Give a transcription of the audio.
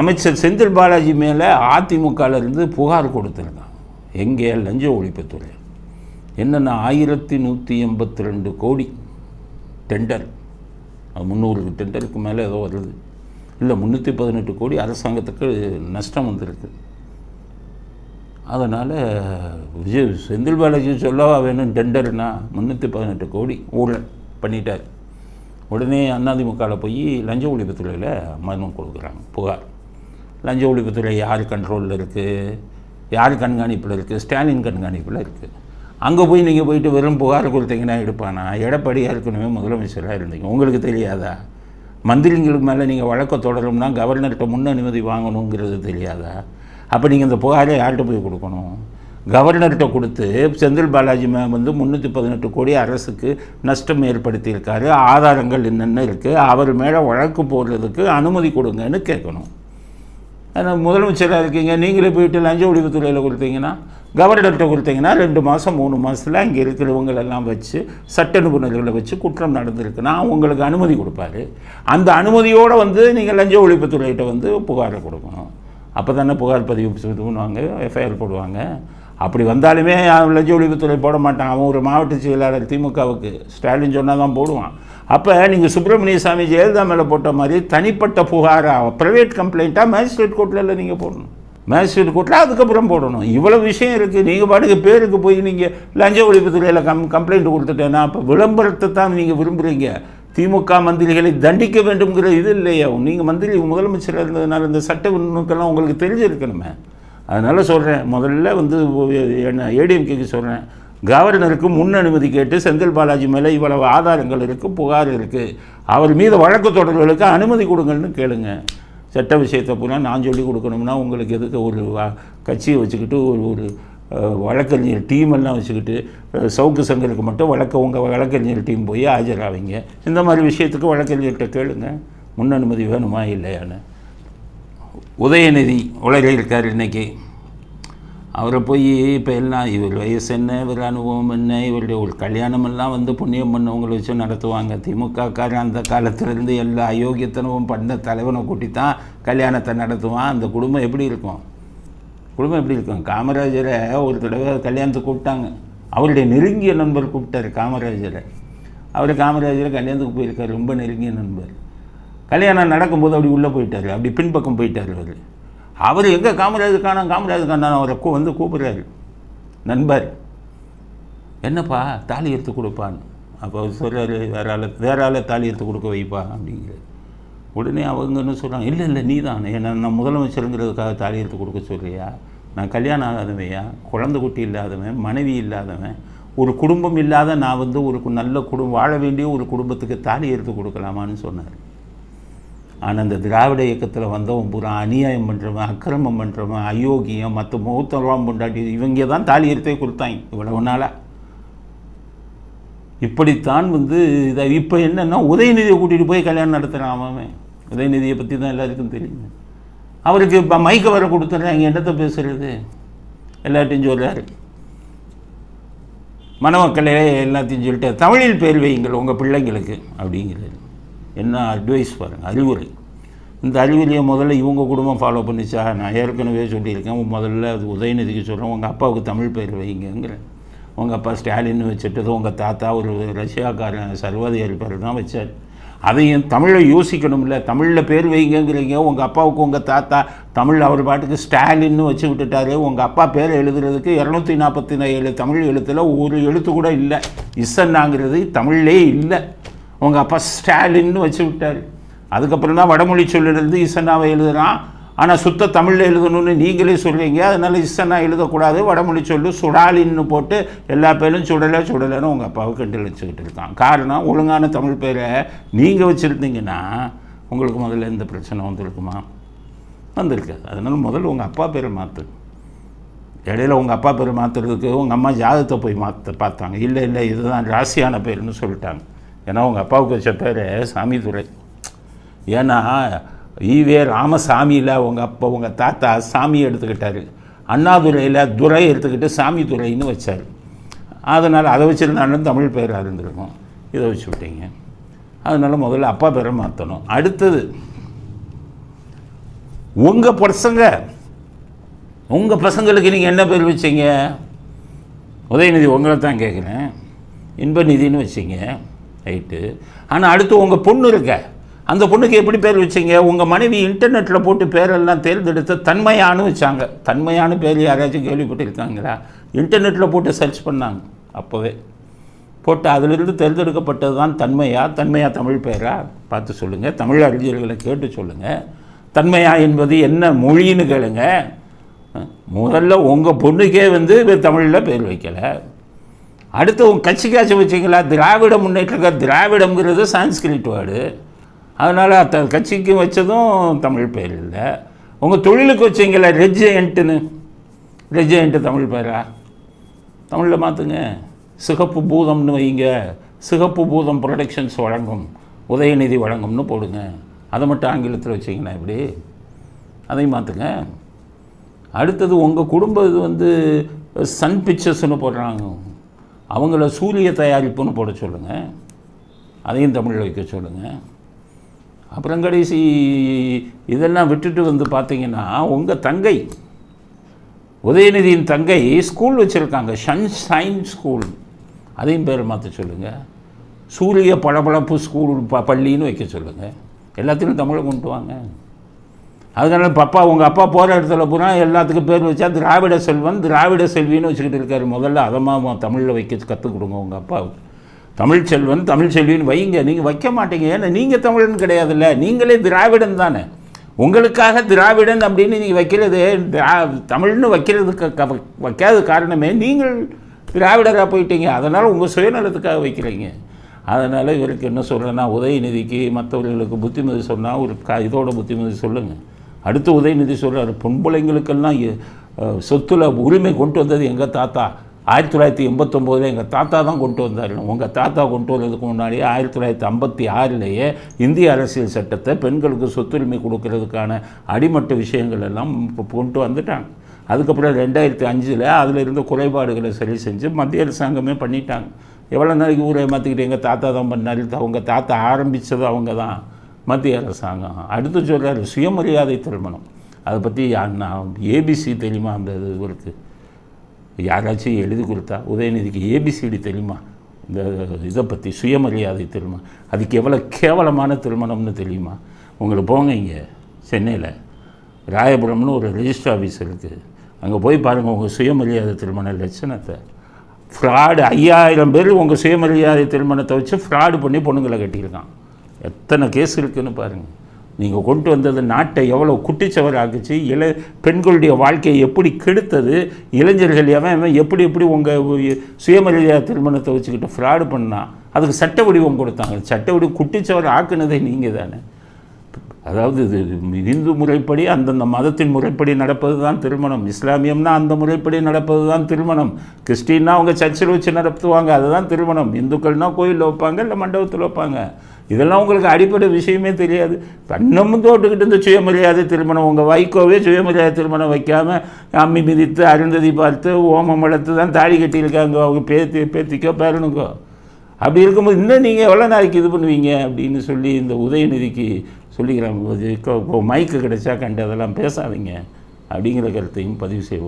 அமைச்சர் செந்தில் பாலாஜி மேலே அதிமுகலேருந்து புகார் கொடுத்துருந்தான் எங்கே? லஞ்ச ஒழிப்புத்துறை என்னென்னா ஆயிரத்தி நூற்றி எண்பத்தி ரெண்டு கோடி டெண்டர். முந்நூறு டெண்டருக்கு மேலே ஏதோ வருது. இல்லை முந்நூற்றி பதினெட்டு கோடி அரசாங்கத்துக்கு நஷ்டம் வந்திருக்கு. அதனால் விஜய் செந்தில் பாலாஜி சொல்லவா வேணும் டெண்டர்னா? முந்நூற்றி பதினெட்டு கோடி ஊழல் பண்ணிட்டார். உடனே அதிமுகவில் போய் லஞ்ச ஒழிப்புத்துறையில் மனு கொடுக்குறாங்க. புகார். லஞ்ச ஒழிப்புத்துறை யார் கண்ட்ரோலில் இருக்குது யார் கண்காணிப்பில் இருக்குது ஸ்டாலின் கண்காணிப்பில் இருக்குது அங்கே போய் நீங்கள் போயிட்டு வெறும் புகார் கொடுத்தீங்கன்னா எடுப்பானா? எடப்பாடி இருக்கணுமே முதலமைச்சராக இருந்தீங்க. உங்களுக்கு தெரியாதா? மந்திரிங்களுக்கு மேலே நீங்கள் வழக்க தொடரும்னா கவர்னர்கிட்ட முன் அனுமதி வாங்கணுங்கிறது தெரியாதா? அப்போ நீங்கள் இந்த புகாரை யார்கிட்ட போய் கொடுக்கணும்? கவர்னர்கிட்ட கொடுத்து செந்தில் பாலாஜி மேம் வந்து முந்நூற்றி பதினெட்டு கோடி அரசுக்கு நஷ்டம் ஏற்படுத்தியிருக்காரு. ஆதாரங்கள் என்னென்ன இருக்குது அவர் மேலே வழக்கு போடுறதுக்கு அனுமதி கொடுங்கன்னு கேட்கணும். ஆனால் முதலமைச்சராக இருக்கீங்க நீங்களே போயிட்டு லஞ்ச ஒழிப்புத்துறையில் கொடுத்தீங்கன்னா கவர்னர்கிட்ட கொடுத்தீங்கன்னா ரெண்டு மாதம் மூணு மாதத்தில் அங்கே இருக்கிறவங்களெல்லாம் வச்சு சட்ட நிபுணர்களை வச்சு குற்றம் நடந்திருக்குன்னா உங்களுக்கு அனுமதி கொடுப்பாரு. அந்த அனுமதியோடு வந்து நீங்கள் லஞ்ச ஒழிப்புத்துறையிட்ட வந்து புகாரை கொடுக்கணும். அப்போ தானே புகார் பதிவு பண்ணுவாங்க எஃப்ஐஆர் போடுவாங்க. அப்படி வந்தாலுமே லஞ்ச ஒழிப்புத்துறை போட மாட்டான். அவன் ஒரு மாவட்ட செயலாளர் திமுகவுக்கு. ஸ்டாலின் சொன்னால் தான் போடுவான். அப்போ நீங்கள் சுப்பிரமணிய சாமி ஜெயலலிதா மேலே போட்ட மாதிரி தனிப்பட்ட புகாராக ப்ரைவேட் கம்ப்ளைண்ட்டாக மேஜிஸ்ட்ரேட் கோர்ட்டில் நீங்கள் போடணும். மேஜிஸ்ட்ரேட் கோர்ட்டில் அதுக்கப்புறம் போடணும். இவ்வளோ விஷயம் இருக்குது நீங்கள் பாட்டுக்கு பேருக்கு போய் நீங்கள் லஞ்ச ஒழிப்புத்துறையில் கம் கம்ப்ளைண்ட் கொடுத்துட்டேன்னா அப்போ விளம்பரத்தை தான் நீங்கள் விரும்புகிறீங்க திமுக மந்திரிகளை தண்டிக்க வேண்டும்ங்கிற இது இல்லையா. நீங்கள் மந்திரி முதலமைச்சராக இருந்ததுனால இந்த சட்ட நுணுக்கெல்லாம் உங்களுக்கு தெரிஞ்சிருக்கணுமே. அதனால் சொல்கிறேன் முதல்ல வந்து என்ன ஏடிஎம்கேக்கு சொல்கிறேன் கவர்னருக்கு முன் அனுமதி கேட்டு செந்தில் பாலாஜி மேலே இவ்வளவு ஆதாரங்கள் இருக்குது புகார் இருக்குது அவர் மீது வழக்கு தொடர்களுக்கு அனுமதி கொடுங்கன்னு கேளுங்க. சட்ட விஷயத்தை பூரா நான் சொல்லி கொடுக்கணும்னா உங்களுக்கு எதுக்கு ஒரு கட்சியை வச்சுக்கிட்டு ஒரு ஒரு வழக்கறிஞர் டீம் எல்லாம் வச்சுக்கிட்டு சவுக்கு சங்கருக்கு மட்டும் வழக்க உங்கள் வழக்கறிஞர் டீம் போய் ஆஜராவீங்க. இந்த மாதிரி விஷயத்துக்கு வழக்கறிஞர்கிட்ட கேளுங்க. முன் அனுமதி வேணுமா இல்லையான்னு. உதயநிதி உலகில் இருக்கார் இன்றைக்கி அவரை போய் இப்போ எல்லாம் இவர் வயசு என்ன இவர் அனுபவம் என்ன இவருடைய ஒரு கல்யாணமெல்லாம் வந்து புண்ணியம் பண்ணவங்களை வச்சு நடத்துவாங்க. திமுகக்காரன் அந்த காலத்திலேருந்து எல்லா அயோக்கியத்தனமும் பண்ண தலைவனை கூட்டி தான் கல்யாணத்தை நடத்துவான். அந்த குடும்பம் எப்படி இருக்கும்? குடும்பம் எப்படி இருக்கும்? காமராஜரை ஒரு தடவை கல்யாணத்துக்கு கூப்பிட்டாங்க. அவருடைய நெருங்கிய நண்பர் கூப்பிட்டாரு காமராஜரை. அவர் காமராஜரை கல்யாணத்துக்கு போயிருக்காரு. ரொம்ப நெருங்கிய நண்பர். கல்யாணம் நடக்கும்போது அப்படி உள்ளே போயிட்டார். அப்படி பின்பக்கம் போயிட்டார் அவர். அவர் எங்கே காமராஜர் காமராஜருக்கான காமராஜர் அவரை கூ வந்து கூப்பிடுறாரு. நண்பர். என்னப்பா தாலி எடுத்து கொடுப்பான்னு அப்போ அவர் சொல்கிறாரு வேற ஆளை வேற ஆளை தாலி எடுத்து கொடுக்க வைப்பா? அப்படிங்கிறார். உடனே அவங்க என்ன சொல்கிறாங்க இல்லை இல்லை நீ தான் என்ன நான் முதலமைச்சருங்கிறதுக்காக தாலி எடுத்து கொடுக்க சொல்றியா? நான் கல்யாணம் ஆகாதவையா? குழந்தை குட்டி இல்லாதவன் மனைவி இல்லாதவன். ஒரு குடும்பம் இல்லாத நான் வந்து ஒரு நல்ல குடும்பம் வாழ வேண்டிய ஒரு குடும்பத்துக்கு தாலி எடுத்து கொடுக்கலாமான்னு சொன்னார். ஆனால் அந்த திராவிட இயக்கத்தில் வந்தவன் பூரா அநியாயம் பண்ணுறவன் அக்கிரமம் பண்ணுறவன் அயோக்கியம் மற்ற முகத்தெல்லாம் பொண்டாட்டி இவங்க தான் தாலி எடுத்தே கொடுத்தாங்க. இவ்வளவு நாளாக இப்படித்தான் வந்து இதை இப்போ என்னென்னா உதயநிதியை கூட்டிகிட்டு போய் கல்யாணம் நடத்துகிறான் அவன் உதயநிதியை பற்றி தான் எல்லாருக்கும் தெரியும். அவருக்கு இப்போ மைக்கை வர கொடுத்துட்றாங்க என்னத்தை பேசுகிறது எல்லாத்தையும் சொல்கிறாரு மணமக்களே எல்லாத்தையும் சொல்லிட்டு தமிழில் பேர் வையுங்கள் உங்கள் பிள்ளைங்களுக்கு அப்படிங்கிறது என்ன அட்வைஸ் பாருங்கள் அறிவுரை. இந்த அறிவுரையை முதல்ல இவங்க குடும்பம் ஃபாலோ பண்ணிச்சா? நான் ஏற்கனவே சொல்லியிருக்கேன் முதல்ல அது உதயநிதிக்கு சொல்கிறேன் உங்கள் அப்பாவுக்கு தமிழ் பேர் வைங்கங்கிறேன் உங்கள் அப்பா ஸ்டாலின் வச்சுட்டது உங்கள் தாத்தா ஒரு ரஷ்யாக்காரன் சர்வாதிகாரி பேர் தான் வச்சார். அதையும் தமிழை யோசிக்கணும்ல தமிழில் பேர் வைங்கங்கிறீங்க உங்கள் அப்பாவுக்கு உங்கள் தாத்தா தமிழ் அவர் பாட்டுக்கு ஸ்டாலின்னு வச்சு விட்டுட்டாரு உங்கள் அப்பா பேர் எழுதுறதுக்கு இரநூத்தி நாற்பத்தி ஏழு தமிழ் எழுத்தில் ஒரு எழுத்து கூட இல்லை. இசன்னாங்கிறது தமிழ்லே இல்லை. உங்கள் அப்பா ஸ்டாலின்னு வச்சு விட்டார். அதுக்கப்புறம் தான் வடமொழி சொல்லிருந்து ஈசனாவை எழுதுகிறான் ஆனால் சுத்த தமிழில் எழுதணும்னு நீங்களே சொல்றீங்க. அதனால் ஈசனா எழுதக்கூடாது. வடமொழி சொல்லு சுடாலின்னு போட்டு எல்லா பேரும் சுடலை சுடலைன்னு உங்கள் அப்பாவை கண்டு வச்சுக்கிட்டு இருக்கான். காரணம் ஒழுங்கான தமிழ் பேரை நீங்கள் வச்சுருந்தீங்கன்னா உங்களுக்கு முதல்ல எந்த பிரச்சனை வந்திருக்குமா? வந்திருக்கு அதனால் முதல்ல உங்கள் அப்பா பேரை மாற்று இடையில உங்கள் அப்பா பேர் மாற்றுறதுக்கு உங்கள் அம்மா ஜாதகத்தை போய் மாற்ற பார்த்தாங்க. இல்லை இல்லை இதுதான் ராசியான பேர்னு சொல்லிட்டாங்க. ஏன்னா உங்கள் அப்பாவுக்கு வச்ச பேர் சாமிதுரை ஏன்னா ஈவே ராமசாமியில் உங்கள் அப்பா உங்கள் தாத்தா சாமி எடுத்துக்கிட்டார். அண்ணாதுரையில் துரை எடுத்துக்கிட்டு சாமி துரைன்னு வச்சார். அதனால் அதை வச்சுருந்தாலும் தமிழ் பேராக இருந்திருக்கும். இதை வச்சு விட்டீங்க. அதனால் முதல்ல அப்பா பேரை மாற்றணும் அடுத்தது உங்கள் பசங்க உங்கள் பசங்களுக்கு நீங்கள் என்ன பேர் வச்சீங்க? உதயநிதி உங்களை தான் கேட்குறேன் இன்பநிதின்னு வச்சிங்க. ரைட்டு ஆனால் அடுத்து உங்கள் பொண்ணு இருக்க. அந்த பொண்ணுக்கு எப்படி பேர் வச்சீங்க? உங்கள் மனைவி இன்டர்நெட்டில் போட்டு பேரெல்லாம் தேர்ந்தெடுத்து தன்மையானு வச்சாங்க. தன்மையான பேர் யாராச்சும் கேள்விப்பட்டிருக்காங்களா? இன்டர்நெட்டில் போட்டு சர்ச் பண்ணாங்க. அப்போவே. போட்டு அதிலிருந்து தேர்ந்தெடுக்கப்பட்டது தான் தன்மையா? தன்மையா தமிழ் பெயரா பார்த்து சொல்லுங்கள் தமிழ் அறிஞர்களை கேட்டு சொல்லுங்கள் தன்மையா என்பது என்ன மொழின்னு கேளுங்க. முதல்ல உங்கள் பொண்ணுக்கே வந்து தமிழில் பேர் வைக்கலை. அடுத்து உங்கள் கட்சிக்காச்சும் வச்சிங்களா? திராவிட முன்னேற்ற திராவிடம்ங்கிறது சான்ஸ்கிரிட் வேர்டு. அதனால் அத்த கட்சிக்கு வச்சதும் தமிழ் பேர் இல்லை. உங்கள் தொழிலுக்கு வச்சிங்களா? ரெஜெயண்ட்டுன்னு ரெஜெயண்ட்டு தமிழ் பேரா? தமிழில் மாற்றுங்க சிகப்பு பூதம்னு வைங்க. சிகப்பு பூதம் ப்ரொடக்ஷன்ஸ் வழங்கும். உதயநிதி வழங்கும்னு போடுங்க. அதை மட்டும் ஆங்கிலத்தில் வச்சிங்கன்னா எப்படி? அதையும் மாற்றுங்க அடுத்தது உங்கள் குடும்ப இது வந்து சன் பிக்சர்ஸ்னு போடுறாங்க. அவங்கள சூரிய தயாரிப்புன்னு போட சொல்லுங்கள் அதையும் தமிழில் வைக்க சொல்லுங்கள் அப்புறம் கடைசி இதெல்லாம் விட்டுட்டு வந்து பார்த்தீங்கன்னா உங்கள் தங்கை உதயநிதியின் தங்கை ஸ்கூல் வச்சுருக்காங்க. சன்ஷைன் ஸ்கூல் அதையும் பேர் மாற்ற சொல்லுங்கள் சூரிய பளபளப்பு ஸ்கூல் ப பள்ளின்னு வைக்க சொல்லுங்கள் எல்லாத்திலும் தமிழை கொண்டு வாங்க. அதனால பப்பா உங்கள் அப்பா போகிற இடத்துல பூரா எல்லாத்துக்கும் பேர் வச்சா திராவிட செல்வன் திராவிட செல்வின்னு வச்சுக்கிட்டு இருக்காரு முதல்ல. அதமாக தமிழில் வைக்க கற்றுக் கொடுங்க உங்கள் அப்பாவுக்கு. தமிழ் செல்வன் தமிழ் செல்வின்னு வைங்க. நீங்கள் வைக்க மாட்டீங்க. ஏன்னா நீங்கள் தமிழன் கிடையாதுல்ல. நீங்களே திராவிடன் தானே. உங்களுக்காக திராவிடன் அப்படின்னு நீங்கள் வைக்கிறது திரா தமிழ்னு வைக்கிறதுக்கு க- வைக்காத காரணமே நீங்கள் திராவிடராக போயிட்டீங்க. அதனால் உங்கள் சுயநலத்துக்காக வைக்கிறீங்க. அதனால் இவருக்கு என்ன சொல்கிறேன்னா உதயநிதிக்கு மற்றவர்களுக்கு புத்திமதி சொன்னால் ஒரு க இதோட புத்திமதி சொல்லுங்கள் அடுத்து உதயநிதி சொல்கிறார் பொம்பளைங்களுக்கெல்லாம் எ- சொத்துல உரிமை கொண்டு வந்தது எங்கள் தாத்தா. ஆயிரத்தி தொள்ளாயிரத்தி எண்பத்தொம்போதில் எங்கள் தாத்தா தான் கொண்டு வந்தார். உங்கள் தாத்தா கொண்டு வர்றதுக்கு முன்னாடியே ஆயிரத்தி தொள்ளாயிரத்தி ஐம்பத்தி ஆறிலேயே இந்திய அரசியல் சட்டத்தை பெண்களுக்கு சொத்துரிமை கொடுக்கறதுக்கான அடிமட்ட விஷயங்கள் எல்லாம் இப்போ கொண்டு வந்துட்டாங்க. அதுக்கப்புறம் ரெண்டாயிரத்தி அஞ்சில் அதில் இருந்த குறைபாடுகளை சரி செஞ்சு மத்திய அரசாங்கமே பண்ணிட்டாங்க. எவ்வளோ நாளைக்கு ஊரை மாற்றிக்கிட்டு எங்கள் தாத்தா தான் பண்ணாரு? அவங்க தாத்தா ஆரம்பித்தது அவங்க தான். மத்திய அரசாங்கம். அடுத்து சொல்கிறார் சுயமரியாதை திருமணம். அதை பற்றி நான் ஏபிசி தெரியுமா? அந்த இது இருக்கு யாராச்சும் எழுதி கொடுத்தா உதயநிதிக்கு ஏபிசிடி தெரியுமா? இந்த இதை பற்றி சுயமரியாதை திருமணம். அதுக்கு எவ்வளோ கேவலமான திருமணம்னு தெரியுமா? உங்களுக்கு போங்க இங்கே சென்னையில். ராயபுரம்னு ஒரு ரெஜிஸ்டர் ஆஃபீஸ் இருக்குது அங்கே போய் பாருங்கள் உங்கள் சுயமரியாதை திருமண லட்சணத்தை. ஃப்ராடு ஐயாயிரம் பேர் உங்கள் சுயமரியாதை திருமணத்தை வச்சு ஃப்ராடு பண்ணி பொண்ணுங்களை கட்டியிருக்கான். எத்தனை கேஸ் இருக்குன்னு பாருங்கள் நீங்கள் கொண்டு வந்தது நாட்டை எவ்வளோ குட்டிச்சவர் ஆக்குச்சு இள பெண்களுடைய வாழ்க்கையை எப்படி கெடுத்தது இளைஞர்கள் எவன் எவன் எப்படி எப்படி உங்கள் சுயமரியாதை திருமணத்தை வச்சுக்கிட்டு ஃப்ராடு பண்ணான் அதுக்கு சட்ட வடிவம் கொடுத்தாங்க. சட்ட வடிவம் குட்டிச்சவர் ஆக்குனதே நீங்கள் தானே அதாவது இது இந்து முறைப்படி அந்தந்த மதத்தின் முறைப்படி நடப்பது தான் திருமணம். இஸ்லாமியம்னா அந்த முறைப்படி நடப்பது தான் திருமணம். கிறிஸ்டின்னா அவங்க சர்ச்சில் வச்சு நடத்துவாங்க அதுதான் திருமணம். இந்துக்கள்னால் கோயிலில் வைப்பாங்க இல்லை மண்டபத்தில் வைப்பாங்க. இதெல்லாம் உங்களுக்கு அடிப்படை விஷயமே தெரியாது. தன்னமும் தோட்டுக்கிட்டு இந்த சுயமரியாதை திருமணம் உங்கள் வைகோவே சுயமரியாதை திருமணம் வைக்காமல் அம்மி மிதித்து அருந்ததி பார்த்து ஓமம் வளர்த்து தான் தாடி கட்டியிருக்காங்க. அவங்க பேத்தி பேத்திக்கோ பேரனுக்கோ. அப்படி இருக்கும்போது இன்னும் நீங்கள் எவ்வளோ நாளைக்கு இது பண்ணுவீங்க அப்படின்னு சொல்லி இந்த உதயநிதிக்கு சொல்லிக்கிறாங்க. மைக்கு கிடைச்சா கண்டு அதெல்லாம் பேசாதீங்க அப்படிங்கிற கருத்தையும் பதிவு செய்ய